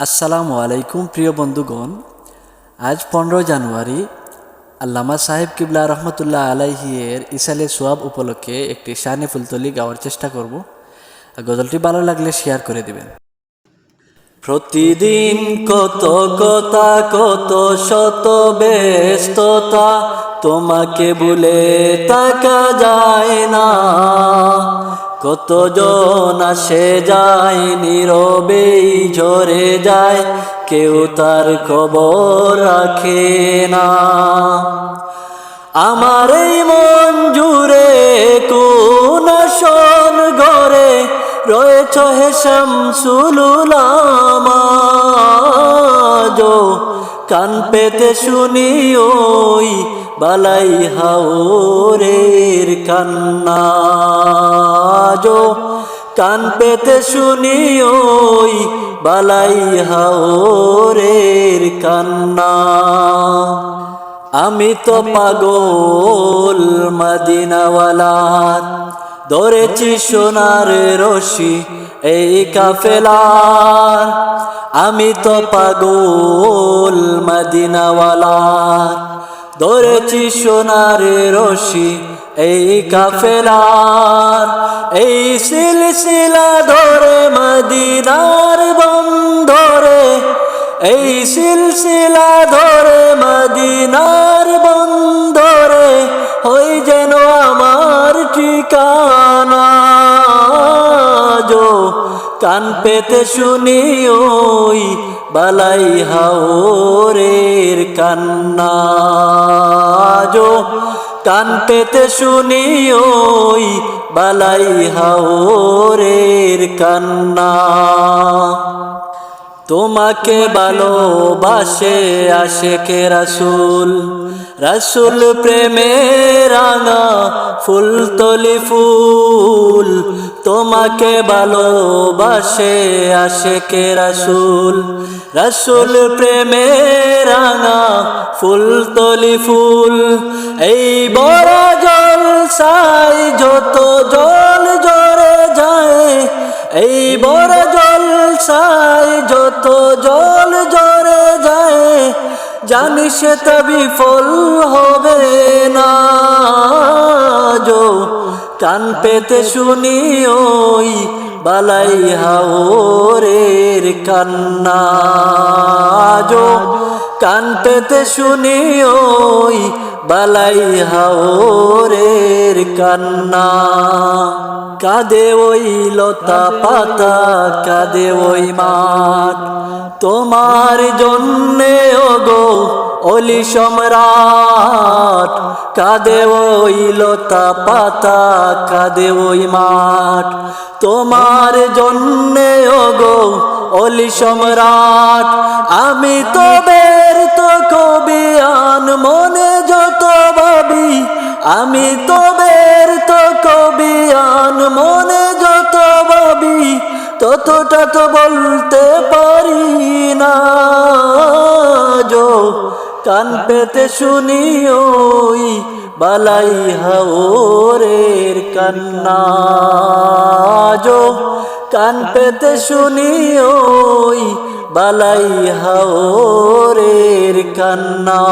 আসসালামু আলাইকুম, প্রিয় বন্ধুগণ। আজ পনেরো জানুয়ারি, আল্লামা সাহেব কিবলা রহমতুল্লাহ আলাইহিয়ের ইসালে সোয়াব উপলক্ষে একটি শানে ফুলতলি গাওয়ার চেষ্টা করব। গজলটি ভালো লাগলে শেয়ার করে দিবেন। প্রতিদিন কত কথা, কত শত ব্যস্ততা, তোমাকে ভুলে তাকা যায় না। কতজন আসে যায় নীরবেই ঝরে যায়, কেউ তার খবর রাখে না। আমার এই মন জুড়ে কোন আসন ঘরে রয়েছ হেসম সুলুলামাজো কান পেতে শুনি ওই বালাই হাওরের কান্না। কান পেতে শুনি ওই বালাই হাওরের কান্না। আমি তো পাগল মদিনাওয়ালার ধরেছি সোনার রশি এই কাফেলার। আমি তো পাগল মদিনাওয়ালার ধরেছি সোনার রশি এই কাফেলার। এই সিলসিলা ধরে মদিনার বন্ধরে এই সিলসিলা ধরে কান পেতে শুনি ওই বালাই হাওরের কান্না। কান পেতে শুনি ওই বালাই হাওরের কান্না। তোমাকে ভালোবাসে আশেকে রাসুল রাসুল প্রেমে রাঙা ফুল তলি ফুল। তোমাকে ভালোবাসে আশেকে রাসুল। রাসুল প্রেমে রাঙা ফুল তলি ফুল। এই বড় জল সাই যত জল জরে যায়, এই বড় জল সাই যত জল জরে যায়, জানি সে তবি ফল হবে না। কান পেতে শুনি ওই বালাই হাওরের কান্না। জো কান পেতে শুনি ওই বালাই হাওরের কান্না। কাদে ওই লতা পাতা, কাদে ওই মাঠ। তোমার জন্যে ওগো অলি সম্রাট, কাদে ওই লতা পাতা, কাদে ওই মাঠ। তোমার জন্যে, ওগো অলি সম্রাট, আমি তো বের তো কবিয়ান মনে যত ভাবি, আমি তো বের তো কবিয়ান মনে যত ভাবি, ততটা তো বলতে পারি কান পেতে শুনি ওই বালাই হাওরের কান্না। কান পেতে শুনি ওই বালাই হাওরের কান্না।